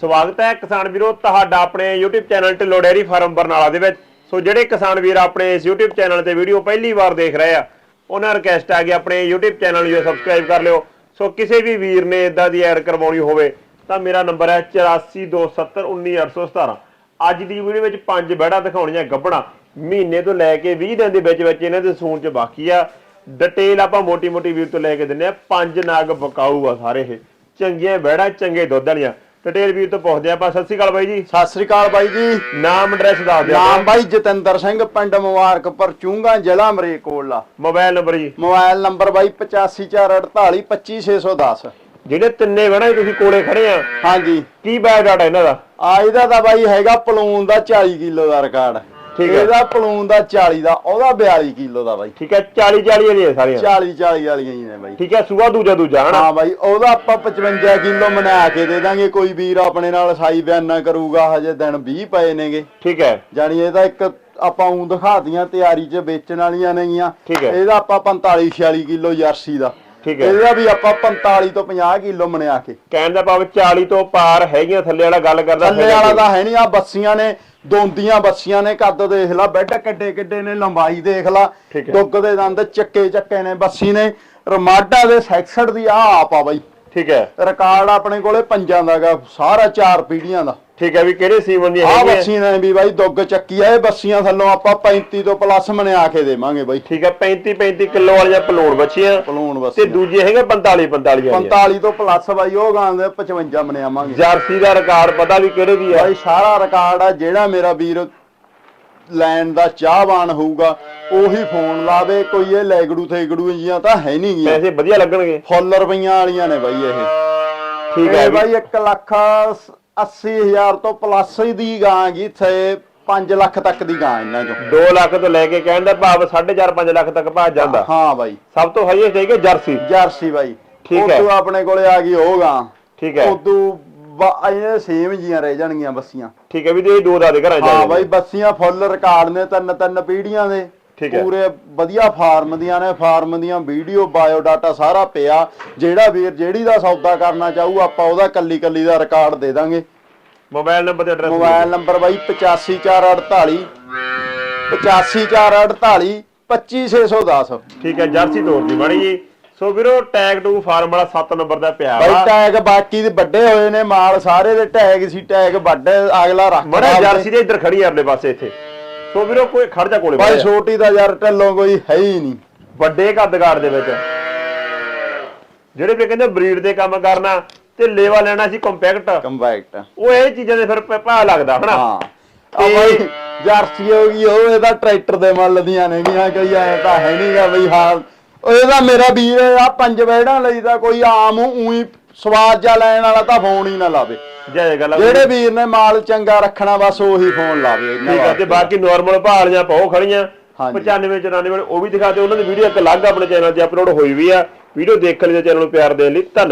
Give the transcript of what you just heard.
ਸਵਾਗਤ ਹੈ ਕਿਸਾਨ ਵੀਰੋ, ਤੁਹਾਡਾ ਆਪਣੇ YouTube channel Dhillon dairy farm Barnala ਦੇ ਵਿੱਚ। ਸੋ ਜਿਹੜੇ ਕਿਸਾਨ ਵੀਰ ਆਪਣੇ ਇਸ YouTube ਚੈਨਲ ਤੇ ਵੀਡੀਓ ਪਹਿਲੀ ਵਾਰ ਦੇਖ ਰਹੇ ਆ, ਉਹਨਾਂ ਰਿਕਵੈਸਟ ਆ ਕਿ ਆਪਣੇ YouTube ਚੈਨਲ ਨੂੰ ਸਬਸਕ੍ਰਾਈਬ ਕਰ ਲਿਓ। ਸੋ ਕਿਸੇ ਵੀ ਵੀਰ ਨੇ ਇਦਾਂ ਦੀ ਐਡ ਕਰਵਾਉਣੀ ਹੋਵੇ, ਤਾਂ ਮੇਰਾ ਨੰਬਰ ਹੈ 8427191817 ਅੱਜ ਦੀ ਵੀਡੀਓ ਵਿੱਚ ਪੰਜ ਬੈੜਾ ਦਿਖਾਉਣੀਆਂ ਗੱਬਣਾ। ਮਹੀਨੇ ਤੋਂ ਲੈ ਕੇ 20 ਦਿਨ ਦੇ ਵਿੱਚ ਵਿੱਚ ਇਹਨਾਂ ਦੇ ਸੂਣ ਚ ਬਾਕੀ ਆ। ਡਿਟੇਲ ਆਪਾਂ ਮੋਟੀ ਮੋਟੀ ਵੀਰ ਤੋਂ ਲੈ ਕੇ ਦਿੰਨੇ ਆ। ਪੰਜ ਨਾਗ ਬਕਾਊ ਆ ਸਾਰੇ ਇਹ। ਚੰਗੀਆਂ ਬੈੜਾ ਚੰਗੇ ਦੁੱਧ ਵਾਲੀਆਂ। ਡਿਟੇਲ ਵੀਰ ਤੋਂ ਪੁੱਛਦੇ ਆਪਾਂ ਸਤਿ ਸ਼੍ਰੀ ਅਕਾਲ ਬਾਈ ਜੀ। ਸਤਿ ਸ੍ਰੀ ਅਕਾਲ ਬਾਈ ਜੀ। ਨਾਮ ਐਡਰੈਸ ਦੱਸ ਦਿਓ ਨਾਮ ਬਾਈ ਜਤਿੰਦਰ ਸਿੰਘ ਪਿੰਡ ਮੁਬਾਰਕਪੁਰ ਚੂੰਗਾ ਜ਼ਿਲ੍ਹਾ ਮਰੇਕੋਟਲਾ। ਮੋਬਾਈਲ ਨੰਬਰ ਜੀ। ਮੋਬਾਈਲ ਨੰਬਰ ਬਾਈ 8548 25610 ਜਿਹੜੇ ਤਿੰਨੇ ਬੈੜਾ ਤੁਸੀਂ ਕੋਲੇ ਖੜੇ ਆ ਹਾਂਜੀ। ਕੀ ਬਾਇਓ ਡਾਟਾ ਇਹਨਾਂ ਦਾ? ਆ ਇਹਦਾ ਤਾਂ ਬਾਈ ਹੈਗਾ ਪਲੂਨ ਦਾ 40 ਕਿਲੋ ਦਾ ਰਿਕਾਰਡ ਠੀਕ ਹੈ। ਇਹਦਾ ਪਲੂਨ ਦਾ 40 ਦਾ ਉਹਦਾ 42 ਕਿਲੋ ਦਾ ਬਾਈ। ਠੀਕ ਹੈ 40 40 ਵਾਲੀਆਂ ਸਾਰੀਆਂ 40 40 ਵਾਲੀਆਂ ਹੀ ਨੇ ਬਾਈ। ਠੀਕ ਹੈ ਸੂਆ ਦੂਜਾ ਦੂਜਾ ਹਨਾ? ਹਾਂ ਬਾਈ ਉਹਦਾ ਆਪਾਂ 55 ਕਿਲੋ ਬਣਾ ਕੇ ਦੇ ਦਾਂਗੇ ਕੋਈ ਵੀਰ ਆਪਣੇ ਨਾਲ ਸਾਈ ਬਿਆਨਾ ਕਰੂਗਾ ਹਜੇ ਦਿਨ 20 ਪਏ ਨੇਗੇ। ਠੀਕ ਹੈ। ਜਾਨੀ ਇਹਦਾ ਇੱਕ ਆਪਾਂ ਉਂ ਦਿਖਾਤੀਆਂ ਤਿਆਰੀ 'ਚ ਵੇਚਣ ਵਾਲੀਆਂ ਨੇਗੀਆਂ। ਠੀਕ ਹੈ। ਇਹਦਾ ਆਪਾਂ 45 46 ਕਿਲੋ ਜਰਸੀ ਦਾ। ਠੀਕ ਹੈ। ਇਹਦਾ ਵੀ ਆਪਾਂ 45 ਤੋਂ 50 ਕਿਲੋ ਮਣਿਆ ਕੇ। ਕਹਿਣ ਦਾ ਭਾਵ 40 ਤੋਂ ਪਾਰ ਹੈਗੀਆਂ ਥੱਲੇ ਵਾਲਾ ਗੱਲ ਕਰਦਾ ਥੱਲੇ ਵਾਲਾ ਤਾਂ ਹੈ ਨਹੀਂ ਆ ਬੱਸੀਆਂ ਨੇ ਦੋਂਦੀਆਂ ਬੱਸੀਆਂ ਨੇ ਕੱਦ ਦੇਖ ਲਾ ਬੈੱਡ ਕਿੱਡੇ ਕਿੱਡੇ ਨੇ ਲੰਬਾਈ ਦੇਖ ਲਾ। ਦੁੱਗ ਦੇ ਦੰਦ ਚੱਕੇ ਚੱਕੇ ਨੇ ਬੱਸੀ ਨੇ ਰਮਾਡਾ ਦੇ 66 ਦੀ ਆ ਆਪ ਆ ਬਾਈ। ਠੀਕ ਹੈ। ਰਿਕਾਰਡ ਆਪਣੇ ਕੋਲੇ ਪੰਜਾਂ ਦਾਗਾ ਸਾਰਾ ਚਾਰ ਪੀੜੀਆਂ ਦਾ। ਠੀਕ ਹੈ ਵੀ ਕਿਹੜੇ ਸੀਮਨ ਦੀਆਂ ਆ ਹੈਗੀਆਂ? ਬੱਸੀ ਨੇ ਵੀ ਬਾਈ ਦੁੱਗ ਚੱਕੀ ਆ ਇਹ ਬੱਸੀਆਂ ਥੱਲੋਂ ਆਪਾਂ 35 ਤੋਂ ਪਲੱਸ ਮਣਿਆ ਕੇ ਦੇਵਾਂਗੇ ਬਾਈ। ਠੀਕ ਹੈ 35 35 ਕਿਲੋ ਵਾਲੀਆਂ ਪਲੋਣ ਬੱਚੀਆਂ ਪਲੂਣ ਤੇ ਬੱਸੀ ਦੂਜੇ ਹੈਗੇ 45 45 ਵਾਲੀਆਂ। 45 ਤੋਂ ਪਲੱਸ ਬਾਈ ਉਹ ਗਾਂ ਦੇ 55 ਮਣਿਆਵਾਂਗੇ ਜਰਸੀ ਦਾ ਰਿਕਾਰਡ ਪਤਾ ਵੀ ਕਿਹੜੇ ਦੀ ਆ। ਬਾਈ ਸਾਰਾ ਰਿਕਾਰਡ ਆ ਜਿਹੜਾ ਮੇਰਾ ਵੀਰ ਲੈਣ ਦਾ ਚਾਹਵਾਨ ਹੋਊਗਾ ਉਹੀ ਫੋਨ ਲਾਵੇ ਕੋਈ ਇਹ ਲੈਗੜੂ ਥੇਗੜੂ ਜੀਆਂ ਤਾਂ ਹੈ ਨਹੀਂ ਗੀਆਂ। ਪੈਸੇ ਵਧੀਆ ਲੱਗਣਗੇ। ਫੁੱਲ ਰੁਪਈਆਂ ਵਾਲੀਆਂ ਨੇ ਬਾਈ ਇਹ। ਠੀਕ ਹੈ ਬਾਈ 1 ਲੱਖ 80 ਹਜ਼ਾਰ ਤੋਂ ਪਲੱਸ ਦੀ ਗਾਂ ਗੀ ਥੇ 5 ਲੱਖ ਤੱਕ ਦੀ ਗਾਂ ਇਹਨਾਂ ਚੋਂ। 2 ਲੱਖ ਤੋਂ ਲੈ ਕੇ ਕਹਿਣ ਦਾ ਭਾਵ 4.5 5 ਲੱਖ ਤੱਕ ਪਹੁੰਚ ਜਾਂਦਾ। ਹਾਂ ਬਾਈ। ਸਭ ਤੋਂ ਹਾਈਐਸਟ ਹੈਗੇ ਜਰਸੀ। ਜਰਸੀ ਬਾਈ। ਠੀਕ ਹੈ। ਉਦੋਂ ਆਪਣੇ ਕੋਲੇ ਆ ਗਈ ਉਹ ਗਾਂ। ਠੀਕ ਹੈ। ਉਦੋਂ ਬਾ- ਇਹ ਸੇਮ ਜੀਆਂ ਰਹਿ ਜਾਣਗੀਆਂ ਬੱਸੀਆਂ। ਠੀਕ ਹੈ ਵੀ ਤੇ ਇਹ ਦੋ ਦਾ ਦੇ ਘਰਾਂ ਹਾਂ ਜਾਏ ਬਾਈ ਬੱਸੀਆਂ ਫੁੱਲ ਰਿਕਾਰਡ ਨੇ ਤਿੰਨ ਤਿੰਨ ਪੀੜੀਆਂ ਦੇ ਠੀਕ ਹੈ। ਪੂਰੇ ਵਧੀਆ ਫਾਰਮ ਦੀਆਂ ਨੇ ਫਾਰਮ ਦੀਆਂ ਵੀਡੀਓ ਬਾਇਓ ਡਾਟਾ ਸਾਰਾ ਪਿਆ। ਜਿਹੜਾ ਵੀਰ ਜਿਹੜੀ ਦਾ ਸੌਦਾ ਕਰਨਾ ਚਾਹੂ ਆਪਾਂ ਉਹਦਾ ਕੱਲੀ ਕੱਲੀ ਦਾ ਰਿਕਾਰਡ ਦੇ ਦਾਂਗੇ। ਮੋਬਾਈਲ ਨੰਬਰ ਤੇ ਐਡਰੈਸ ਮੋਬਾਈਲ ਨੰਬਰ ਬਾਈ 85448 85448 25610 ਠੀਕ ਹੈ ਜਰਸੀ ਤੋਰ ਦੀ ਬੜੀ ਜੀ। ਸੋ ਵੀਰੋ ਟੈਗ ਟੂ ਫਾਰਮ ਵਾਲਾ 7 ਨੰਬਰ ਦਾ ਪਿਆ ਬਾਈ ਵਾ। ਟੈਗ ਬਾਕੀ ਦੇ ਵੱਡੇ ਹੋਏ ਨੇ ਮਾਲ ਸਾਰੇ ਦੇ ਟੈਗ ਸੀ ਟੈਗ ਵੱਡੇ ਅਗਲਾ ਰੱਖ ਬੜਾ ਲਿਆ ਜਰਸੀ ਦੇ ਇੱਧਰ ਖੜੀ ਆ ਅਗਲੇ ਪਾਸੇ ਇੱਥੇ। ਸੋ ਵੀਰੋ ਕੋਈ ਖੜ ਜਾ ਕੋਲੇ ਬਾਈ। ਛੋਟੀ ਦਾ ਯਾਰ ਢੱਲੋਂ ਕੋਈ ਹੈ ਹੀ ਨਹੀਂ। ਵੱਡੇ ਕੱਦਗਾੜ ਦੇ ਵਿੱਚ। ਜਿਹੜੇ ਵੀ ਕਹਿੰਦੇ ਬਰੀਡ ਦੇ ਕੰਮ ਕਰਨਾ ਤੇ ਲੇਵਾ ਲੈਣਾ ਸੀ ਕੰਪੈਕਟ। ਕੰਪੈਕਟ। ਉਹ ਇਹ ਚੀਜ਼ਾਂ ਦੇ ਫਿਰ ਭਾਅ ਲੱਗਦਾ ਹਨਾ? ਹਾਂ। ਆ ਬਾਈ ਜਰਸੀ ਹੋ ਗਈ ਉਹ ਇਹਦਾ ਟਰੈਕਟਰ ਦੇ ਮੁੱਲ ਦੀਆਂ ਨੇ ਗੀਆਂ ਕੋਈ ਐ ਤਾਂ ਹੈ ਨਹੀਂਗਾ ਬਈ ਹਾਂ ਉਹ ਇਹਦਾ ਮੇਰਾ ਵੀਰ ਆ ਪੰਜ ਵੈੜਾਂ ਲਈ ਤਾਂ ਕੋਈ ਆਮ ਉਹੀ ਸਵਾਦ ਜਾ ਲੈਣ ਵਾਲਾ ਤਾਂ ਫੋਨ ਹੀ ਨਾ ਲਾਵੇ। ਜੈ ਗੱਲ ਆ। ਜਿਹੜੇ ਵੀਰ ਨੇ ਮਾਲ ਚੰਗਾ ਰੱਖਣਾ ਬਸ ਉਹੀ ਫੋਨ ਲਾਵੇ ਇਹਨਾਂ ਠੀਕ ਹੈ ਤੇ ਵਾਸਤੇ। ਬਾਕੀ ਨਾਰਮਲ ਭਾਅ ਵਾਲੀਆਂ ਪਾਓ ਖੜੀਆਂ ਹਾਂਜੀ। 95 94 ਵਾਲੇ ਉਹ ਵੀ ਦਿਖਾਤੇ ਉਹਨਾਂ ਦੀ ਵੀਡੀਓ ਇੱਕ ਅਲੱਗ ਆਪਣੇ ਚੈਨਲ ਤੇ ਅਪਲੋਡ ਹੋਈ ਵੀ ਆ ਵੀਡੀਓ ਦੇਖਣ ਲਈ ਚੈਨਲ ਨੂੰ ਪਿਆਰ ਦੇਣ ਲਈ ਧੰਨਵਾਦ